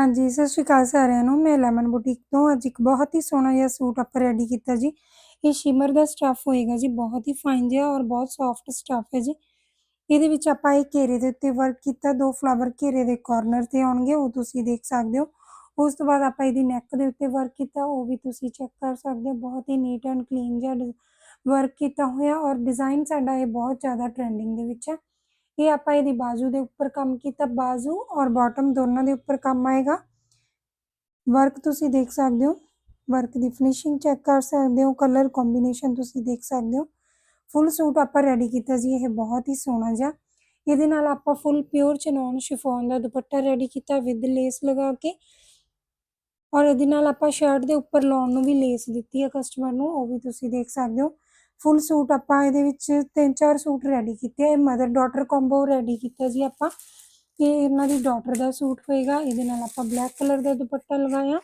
ਹਾਂਜੀ, ਸਤਿ ਸ਼੍ਰੀ ਅਕਾਲ ਸਾਰਿਆਂ ਨੂੰ। ਮੈਂ ਲੈਮਨ ਬੁਟੀਕ ਤੋਂ ਅੱਜ ਇੱਕ ਬਹੁਤ ਹੀ ਸੋਹਣਾ ਜਿਹਾ ਸੂਟ ਆਪਾਂ ਰੈਡੀ ਕੀਤਾ ਜੀ। ਇਹ ਸ਼ਿਮਰ ਦਾ ਸਟੱਫ ਹੋਏਗਾ ਜੀ, ਬਹੁਤ ਹੀ ਫਾਈਨ ਜਿਹਾ ਔਰ ਬਹੁਤ ਸੌਫਟ ਸਟੱਫ ਹੈ ਜੀ। ਇਹਦੇ ਵਿੱਚ ਆਪਾਂ ਇਹ ਘੇਰੇ ਦੇ ਉੱਤੇ ਵਰਕ ਕੀਤਾ, ਦੋ ਫਲਾਵਰ ਘੇਰੇ ਦੇ ਕਾਰਨਰ ਤੇ ਆਉਣਗੇ, ਉਹ ਤੁਸੀਂ ਦੇਖ ਸਕਦੇ ਹੋ। ਉਸ ਤੋਂ ਬਾਅਦ ਆਪਾਂ ਇਹਦੀ ਨੈਕ ਦੇ ਉੱਤੇ ਵਰਕ ਕੀਤਾ, ਉਹ ਵੀ ਤੁਸੀਂ ਚੈੱਕ ਕਰ ਸਕਦੇ ਹੋ। ਬਹੁਤ ਹੀ ਨੀਟ ਐਂਡ ਕਲੀਨ ਜਿਹਾ ਵਰਕ ਕੀਤਾ ਹੋਇਆ ਔਰ ਡਿਜ਼ਾਈਨ ਸਾਡਾ ਇਹ ਬਹੁਤ ਜ਼ਿਆਦਾ ਟ੍ਰੈਂਡਿੰਗ ਦੇ ਵਿੱਚ ਹੈ। ਇਹ ਆਪਾਂ ਇਹਦੀ ਬਾਜ਼ੂ ਦੇ ਉੱਪਰ ਕੰਮ ਕੀਤਾ, ਬਾਜ਼ੂ ਔਰ ਬਾਟਮ ਦੋਨਾਂ ਦੇ ਉੱਪਰ ਕੰਮ ਆਏਗਾ। ਵਰਕ ਤੁਸੀਂ ਦੇਖ ਸਕਦੇ ਹੋ, ਵਰਕ ਦੀ ਫਿਨਿਸ਼ਿੰਗ ਚੈੱਕ ਕਰ ਸਕਦੇ ਹੋ, ਕਲਰ ਕੰਬੀਨੇਸ਼ਨ ਤੁਸੀਂ ਦੇਖ ਸਕਦੇ ਹੋ। ਫੁੱਲ ਸੂਟ ਆਪਾਂ ਰੈਡੀ ਕੀਤਾ ਜੀ, ਇਹ ਬਹੁਤ ਹੀ ਸੋਹਣਾ ਜਿਹਾ। ਇਹਦੇ ਨਾਲ ਆਪਾਂ ਫੁੱਲ ਪਿਓਰ ਚਨੌਨ ਸ਼ਿਫੋਨ ਦਾ ਦੁਪੱਟਾ ਰੈਡੀ ਕੀਤਾ ਵਿਦ ਲੇਸ ਲਗਾ ਕੇ ਔਰ ਇਹਦੇ ਨਾਲ ਆਪਾਂ ਸ਼ਰਟ ਦੇ ਉੱਪਰ ਲਾਉਣ ਨੂੰ ਵੀ ਲੇਸ ਦਿੱਤੀ ਹੈ ਕਸਟਮਰ ਨੂੰ, ਉਹ ਵੀ ਤੁਸੀਂ ਦੇਖ ਸਕਦੇ ਹੋ। ਫੁੱਲ ਸੂਟ ਆਪਾਂ ਇਹਦੇ ਵਿੱਚ ਤਿੰਨ ਚਾਰ ਸੂਟ ਰੈਡੀ ਕੀਤੇ ਆ। ਇਹ ਮਦਰ ਡਾਟਰ ਕੰਬੋ ਰੈਡੀ ਕੀਤਾ ਜੀ ਆਪਾਂ। ਇਹ ਇਹਨਾਂ ਦੀ ਡਾਟਰ ਦਾ ਸੂਟ ਹੋਏਗਾ। ਇਹਦੇ ਨਾਲ ਆਪਾਂ ਬਲੈਕ ਕਲਰ ਦਾ ਦੁਪੱਟਾ ਲਗਾਇਆ।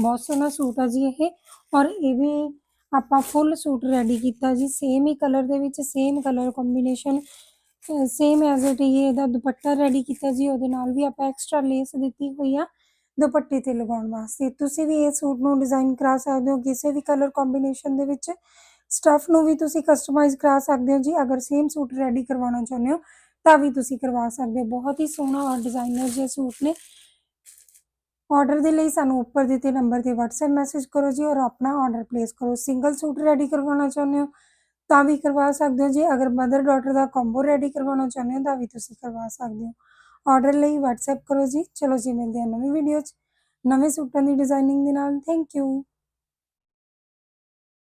ਬਹੁਤ ਸੋਹਣਾ ਸੂਟ ਆ ਜੀ ਇਹ। ਔਰ ਇਹ ਵੀ ਆਪਾਂ ਫੁੱਲ ਸੂਟ ਰੈਡੀ ਕੀਤਾ ਜੀ। ਸੇਮ ਹੀ ਕਲਰ ਦੇ ਵਿੱਚ same colour combination same as it ਹੀ ਇਹਦਾ ਦੁਪੱਟਾ ਰੈਡੀ ਕੀਤਾ ਜੀ। ਉਹਦੇ ਨਾਲ ਵੀ ਆਪਾਂ ਐਕਸਟਰਾ ਲੇਸ ਦਿੱਤੀ ਹੋਈ ਆ ਦੁਪੱਟੇ ਤੇ ਲਗਾਉਣ ਵਾਸਤੇ। ਤੁਸੀਂ ਵੀ ਇਹ ਸੂਟ ਨੂੰ ਡਿਜ਼ਾਈਨ ਕਰਾ ਸਕਦੇ ਹੋ ਕਿਸੇ ਵੀ ਕਲਰ ਕੰਬੀਨੇਸ਼ਨ ਦੇ ਵਿੱਚ। ਸਟਫ ਨੂੰ ਵੀ ਤੁਸੀਂ ਕਸਟਮਾਈਜ਼ ਕਰਾ ਸਕਦੇ ਹੋ ਜੀ। ਅਗਰ ਸੇਮ ਸੂਟ ਰੈਡੀ ਕਰਵਾਉਣਾ ਚਾਹੁੰਦੇ ਹੋ, ਤਾਂ ਵੀ ਤੁਸੀਂ ਕਰਵਾ ਸਕਦੇ ਹੋ। ਬਹੁਤ ਹੀ ਸੋਹਣਾ ਔਰ ਡਿਜ਼ਾਈਨਰ ਜਿਹੇ ਸੂਟ ਨੇ। ਆਰਡਰ ਦੇ ਲਈ ਸਾਨੂੰ ਉੱਪਰ ਦਿੱਤੇ ਨੰਬਰ ਤੇ WhatsApp ਮੈਸੇਜ ਕਰੋ ਜੀ ਔਰ ਆਪਣਾ ਆਰਡਰ ਪਲੇਸ ਕਰੋ। ਸਿੰਗਲ ਸੂਟ ਰੈਡੀ ਕਰਵਾਉਣਾ ਚਾਹੁੰਦੇ ਹੋ, ਤਾਂ ਵੀ ਕਰਵਾ ਸਕਦੇ ਹੋ ਜੀ। ਅਗਰ ਮਦਰ ਡਾਟਰ ਦਾ ਕੰਬੋ ਰੈਡੀ ਕਰਵਾਉਣਾ ਚਾਹੁੰਦੇ ਹੋ, ਤਾਂ ਵੀ ਤੁਸੀਂ ਕਰਵਾ ਸਕਦੇ ਹੋ। ਆਰਡਰ ਲਈ WhatsApp ਕਰੋ ਜੀ। ਚਲੋ ਜੀ, ਮਿਲਦੇ ਹਾਂ ਨਵੀਂ ਵੀਡੀਓ 'ਚ। ਨਵੇਂ ਸੂਟਾਂ ਦੀ ਡਿਜ਼ਾਈਨਿੰਗ ਦੇ ਨਾਲ। Thank you